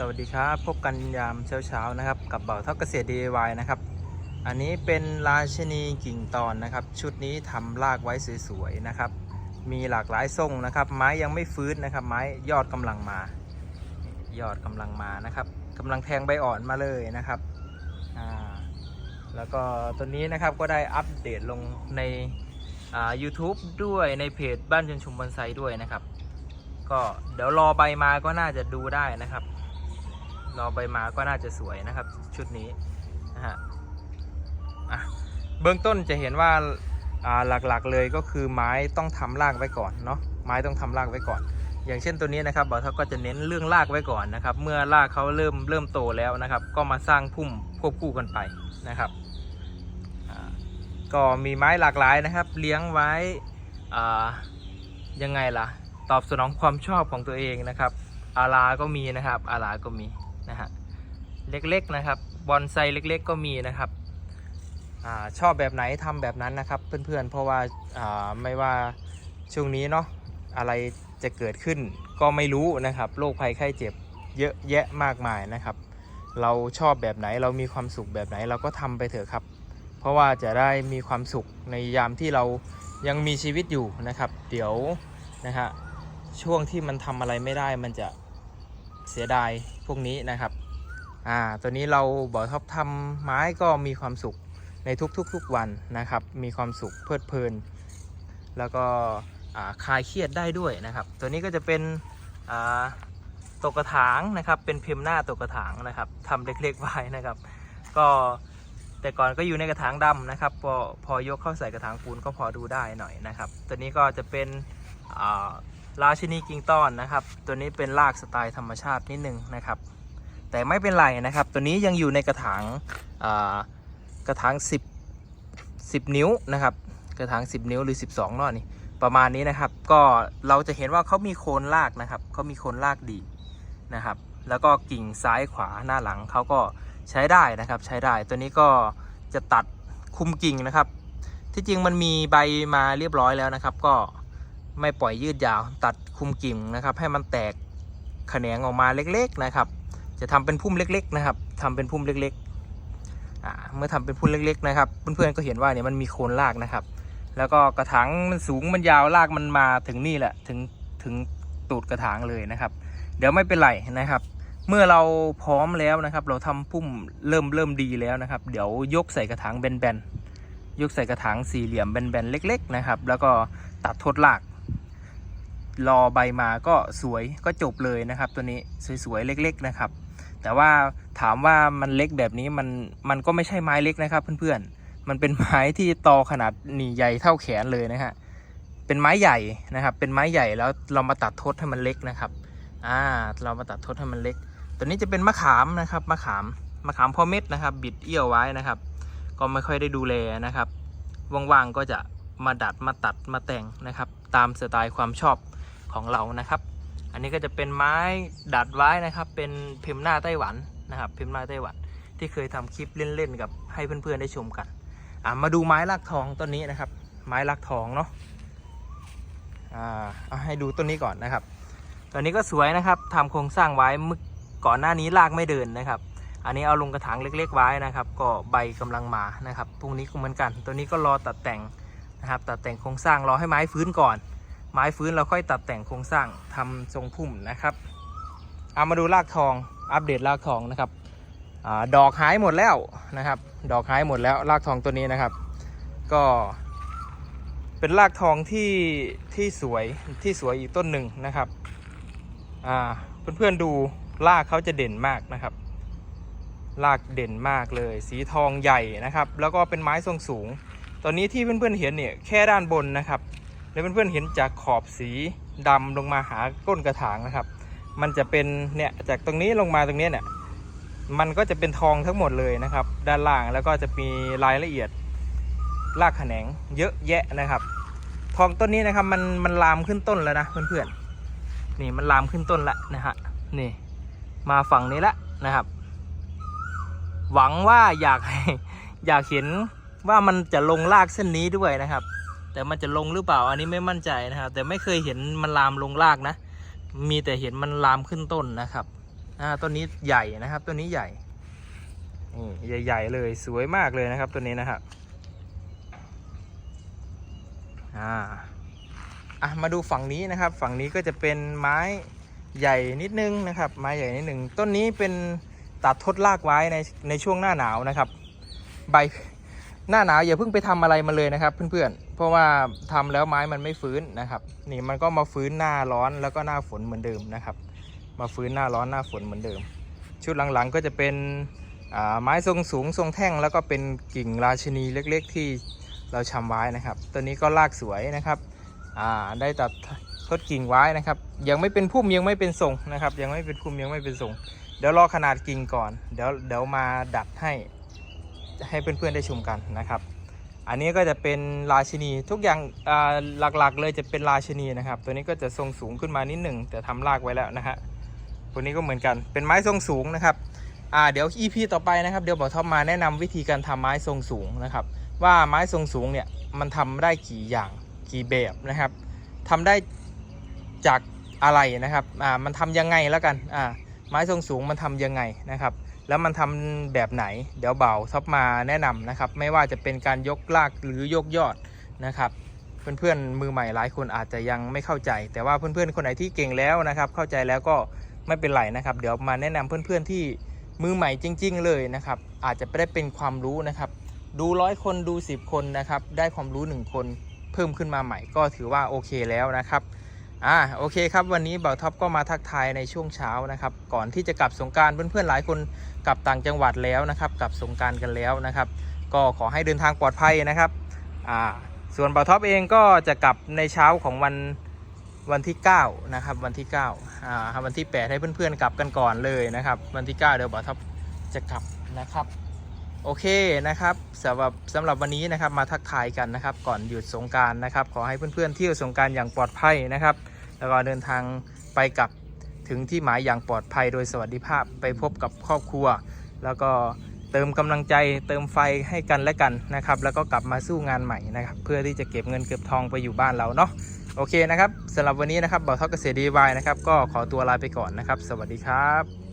สวัสดีครับ พบกันยามเช้าๆนะครับ กับเบ่าท่าเกษตร DIY นะครับ อันนี้เป็นราชินีกิ่งตอนนะครับ ชุดนี้ทำรากไว้สวยๆนะครับ มีหลากหลายทรงนะครับ ไม้ยังไม่ฟื้นนะครับ ไม้ยอดกำลังมา ยอดกำลังมานะครับกำลังแทงใบอ่อนมาเลยนะครับอ่าแล้วก็ตัวนี้นะครับก็ได้อัปเดตลงในอ่า YouTube ด้วยในเพจบ้านจนชุมบอนไซด้วยนะครับ ก็เดี๋ยวรอใบมาก็น่าจะดูได้นะครับ รอใบมาก็น่าจะสวยนะครับ ชุดนี้นะฮะเบื้องต้นจะเห็นว่าหลักๆเลยก็คือไม้ต้องทำรากไว้ก่อนเนาะไม้ต้องทำรากไว้ก่อน อย่างเช่นตัวนี้นะครับบ่าวเท่าก็จะเน้นเรื่องรากไว้ก่อนนะครับ เมื่อรากเขาเริ่มเริ่มโตแล้วนะครับ ก็มาสร้างพุ่มควบคู่กันไปนะครับก็มีไม้หลากหลายนะครับ เลี้ยงไว้อ่ายังไงล่ะ ตอบสนองความชอบของตัวเองนะครับ อาราก็มีนะครับ อาราก็มี นะฮะเล็กๆนะครับบอนไซเล็กๆก็มีนะครับอชอบแบบไหนทำแบบนั้นนะครับเพื่อนๆ เพราะว่าอ่าไม่ว่าช่วงนี้เนาะอะไรจะเกิดขึ้นก็ไม่รู้นะครับโรคภัยไข้เจ็บเยอะแยะมากมายนะครับ เราชอบแบบไหนเรามีความสุขแบบไหนเราก็ทำไปเถอะครับ เพราะว่าจะได้มีความสุขในยามที่เรายังมีชีวิตอยู่นะครับ เดี๋ยวนะฮะช่วงที่มันทำอะไรไม่ได้มันจะ เสียดายพวกนี้นะครับ อ่า ตัวนี้เราบอกท็อปทำไม้ก็มีความสุขในทุกๆ ๆวันนะครับ มีความสุขเพลิดเพลิน แล้วก็คลายเครียดได้ด้วยนะครับ ตัวนี้ก็จะเป็นตกกระถางนะครับ เป็นพิมพ์หน้าตกกระถางนะครับทำเล็กๆไว้นะครับ ก็แต่ก่อนก็อยู่ในกระถางดำนะครับ พอพอยกเข้าใส่กระถางปูนก็พอดูได้หน่อยนะครับ ตัวนี้ก็จะเป็น ราชินีกิ่งต้อนนะครับ ตัวนี้เป็นรากสไตล์ธรรมชาตินิดนึงนะครับ แต่ไม่เป็นไรนะครับ ตัวนี้ยังอยู่ในกระถางกระถาง 10 10 นิ้วนะครับ กระถาง 10 นิ้วหรือ 12เนาะนี่ประมาณนี้นะครับ ก็เราจะเห็นว่าเขามีโคนรากนะครับเขามีโคนรากดีนะครับ แล้วก็กิ่งซ้ายขวาหน้าหลังเขาก็ใช้ได้นะครับใช้ได้ตัวนี้ก็จะตัดคุมกิ่งนะครับ ที่จริงมันมีใบมาเรียบร้อยแล้วนะครับ ก็ ไม่ปล่อยยืดยาวตัดคุมกิ่งนะครับ ให้มันแตกแขนงออกมาเล็กๆนะครับ จะทำเป็นพุ่มเล็ก ๆ นะครับทำเป็นพุ่มเล็กๆเมื่อทำเป็นพุ่มเล็ก ๆ นะครับ เพื่อนๆก็เห็นว่าเนี่ยมันมีโคนรากนะครับ แล้วก็กระถางมันสูงมันยาวรากมันมาถึงนี่แหละถึงถึงตูดกระถางเลยนะครับ เดี๋ยวไม่เป็นไรนะครับ เมื่อเราพร้อมแล้วนะครับ เราทำพุ่มเริ่มเริ่มดีแล้วนะครับ เดี๋ยวยกใส่กระถางแบนๆยกใส่กระถางสี่เหลี่ยมแบนๆเล็ก ๆ นะครับ แล้วก็ตัดทดราก รอใบมาก็สวยก็จบเลยนะครับ ตัวนี้สวยๆเล็ก ๆนะครับ แต่ว่าถามว่ามันเล็กแบบนี้มันมันก็ไม่ใช่ไม้เล็กนะครับ เพื่อนๆมันเป็นไม้ที่ตอขนาดนี่ใหญ่เท่าแขนเลยนะฮะเป็นไม้ใหญ่นะครับ เป็นไม้ใหญ่แล้วเรามาตัดทดให้มันเล็กนะครับอ่าเรามาตัดทดให้มันเล็ก ตัวนี้จะเป็นมะขามนะครับมะขามมะขามพ่อเม็ดนะครับ บิดเอี้ยวไว้นะครับ ก็ไม่ค่อยได้ดูแลนะครับว่างๆก็จะมาดัดมาตัดมาแต่งนะครับ ตามสไตล์ความชอบ ของเรานะครับ อันนี้ก็จะเป็นไม้ดัดไว้นะครับ เป็นพิมพ์หน้าไต้หวันนะครับ พิมพ์หน้าไต้หวัน ที่เคยทำคลิปเล่นๆกับให้เพื่อนๆได้ชมกันอ่ามาดูไม้ลักทองต้นนี้นะครับ ไม้ลักทองเนาะอ่าเอาให้ดูต้นนี้ก่อนนะครับตัวนี้ก็สวยนะครับทำโครงสร้างไว้เมื่อก่อนหน้านี้รากไม่เดินนะครับอันนี้เอาลงกระถางเล็ก ๆ ไว้นะครับ ก็ใบกำลังมานะครับพรุ่งนี้ก็เหมือนกัน ตัวนี้ก็รอตัดแต่งนะครับ ตัดแต่งโครงสร้างรอให้ไม้ฟื้นก่อน ไม้ฟื้นเราค่อยตัดแต่งโครงสร้างทำทรงพุ่มนะครับเอามาดูรากทองอัปเดตรากทองนะครับอดอกหายหมดแล้วนะครับ ดอกหายหมดแล้วรากทองตัวนี้นะครับ ก็ เป็นรากทองที่ที่สวยที่สวยอีกต้นหนึ่งนะครับอ่าเพื่อนๆดูรากเขาจะเด่นมากนะครับรากเด่นมากเลย สีทองใหญ่นะครับ แล้วก็เป็นไม้ทรงสูง ตอนนี้ที่เพื่อนๆเห็นเนี่ยแค่ด้านบนนะครับ แล้วเพื่อนๆเห็นจากขอบสีดำลงมาหาก้นกระถางนะครับ มันจะเป็นเนี่ยจากตรงนี้ลงมาตรงนี้เนี่ยมันก็จะเป็นทองทั้งหมดเลยนะครับ ด้านล่างแล้วก็จะมีรายละเอียดรากแขนงเยอะแยะนะครับ ทองต้นนี้นะครับมันมันลามขึ้นต้นแล้วนะเพื่อนๆนี่มันลามขึ้นต้นละนะฮะนี่มาฝั่งนี้ละนะครับ หวังว่าอยากอยากเห็นว่ามันจะลงรากเส้นนี้ด้วยนะครับ แต่มันจะลงหรือเปล่าอันนี้ไม่มั่นใจนะครับ แต่ไม่เคยเห็นมันลามลงรากนะ มีแต่เห็นมันลามขึ้นต้นนะครับอ่าต้นนี้ใหญ่นะครับต้นนี้ใหญ่นี่ใหญ่ ๆ เลยสวยมากเลยนะครับต้นนี้นะครับอ่าอะมาดูฝั่งนี้นะครับ ฝั่งนี้ก็จะเป็นไม้ใหญ่นิดนึงนะครับ ไม้ใหญ่นิดนึงต้นนี้เป็นตัดทดลากไว้ในในช่วงหน้าหนาวนะครับ ใบ หน้าหนาวอย่าเพิ่งไปทำอะไรมาเลยนะครับ เพื่อนๆ เพราะว่าทำแล้วไม้มันไม่ฟื้นนะครับ นี่มันก็มาฟื้นหน้าร้อนแล้วก็หน้าฝนเหมือนเดิมนะครับ มาฟื้นหน้าร้อนหน้าฝนเหมือนเดิม ชุดหลังๆก็จะเป็นไม้ทรงสูงทรงแท่ง แล้วก็เป็นกิ่งราชินีเล็กๆ ที่เราชำไว้นะครับ ตัวนี้ก็ลากสวยนะครับได้ตัดทดกิ่งไว้นะครับ ยังไม่เป็นพุ่มยังไม่เป็นทรงนะครับ ยังไม่เป็นพุ่มยังไม่เป็นทรง เดี๋ยวรอขนาดกิ่งก่อน เดี๋ยวเดี๋ยวมาดัดให้ ให้เพื่อนๆได้ชมกันนะครับ อันนี้ก็จะเป็นราชินีทุกอย่างหลักๆ เลยจะเป็นราชินีนะครับ ตัวนี้ก็จะทรงสูงขึ้นมานิดหนึ่งแต่ทำรากไว้แล้วนะฮะตัวนี้ก็เหมือนกันเป็นไม้ทรงสูงนะครับอ่าเดี๋ยว EP ต่อไปนะครับเดี๋ยวบอกท็อปมาแนะนำวิธีการทำไม้ทรงสูงนะครับ ว่าไม้ทรงสูงเนี่ยมันทำได้กี่อย่างกี่แบบนะครับทำได้จากอะไรนะครับอ่ามันทำยังไงแล้วกันอ่าไม้ทรงสูงมันทำยังไงนะครับ แล้วมันทำแบบไหน เดี๋ยวเบาท็อปมาแนะนำนะครับ ไม่ว่าจะเป็นการยกลากหรือยกยอดนะครับเพื่อนๆมือใหม่หลายคนอาจจะยังไม่เข้าใจ แต่ว่าเพื่อนๆคนไหนที่เก่งแล้วนะครับ เข้าใจแล้วก็ไม่เป็นไรนะครับ เดี๋ยวมาแนะนำเพื่อนๆที่มือใหม่จริง ๆ เลยนะครับ อาจจะไม่ได้เป็นความรู้นะครับ ดูร้อยคนดู 10 คนนะครับ ได้ความรู้ 1 คนเพิ่มขึ้นมาใหม่ก็ถือว่าโอเคแล้วนะครับ อ่าโอเคครับวันนี้เบาท็อปก็มาทักทายในช่วงเช้านะครับ ก่อนที่จะกลับสงการเพื่อนๆหลายคนกลับต่างจังหวัดแล้วนะครับกลับสงการกันแล้วนะครับ ก็ขอให้เดินทางปลอดภัยนะครับอ่าส่วนเบาท็อปเองก็จะกลับในเช้าของวันวันที่9นะครับวันที่9อ่าวันที่ 8 ให้เพื่อนๆกลับกันก่อนเลยนะครับ วันที่ 9 เดี๋ยวเบาท็อปจะกลับนะครับ โอเคนะครับสำหรับสำหรับวันนี้นะครับมาทักทายกันนะครับ ก่อนหยุดสงการนะครับ ขอให้เพื่อนๆเที่ยวสงการอย่างปลอดภัยนะครับ แล้วก็เดินทางไปกลับถึงที่หมายอย่างปลอดภัยโดยสวัสดิภาพไปพบกับครอบครัว แล้วก็เติมกำลังใจเติมไฟให้กันและกันนะครับ แล้วก็กลับมาสู้งานใหม่นะครับ เพื่อที่จะเก็บเงินเก็บทองไปอยู่บ้านเราเนาะโอเคนะครับสำหรับวันนี้นะครับบ่าวทอเกษตรดีวายนะครับ ก็ขอตัวลาไปก่อนนะครับ สวัสดีครับ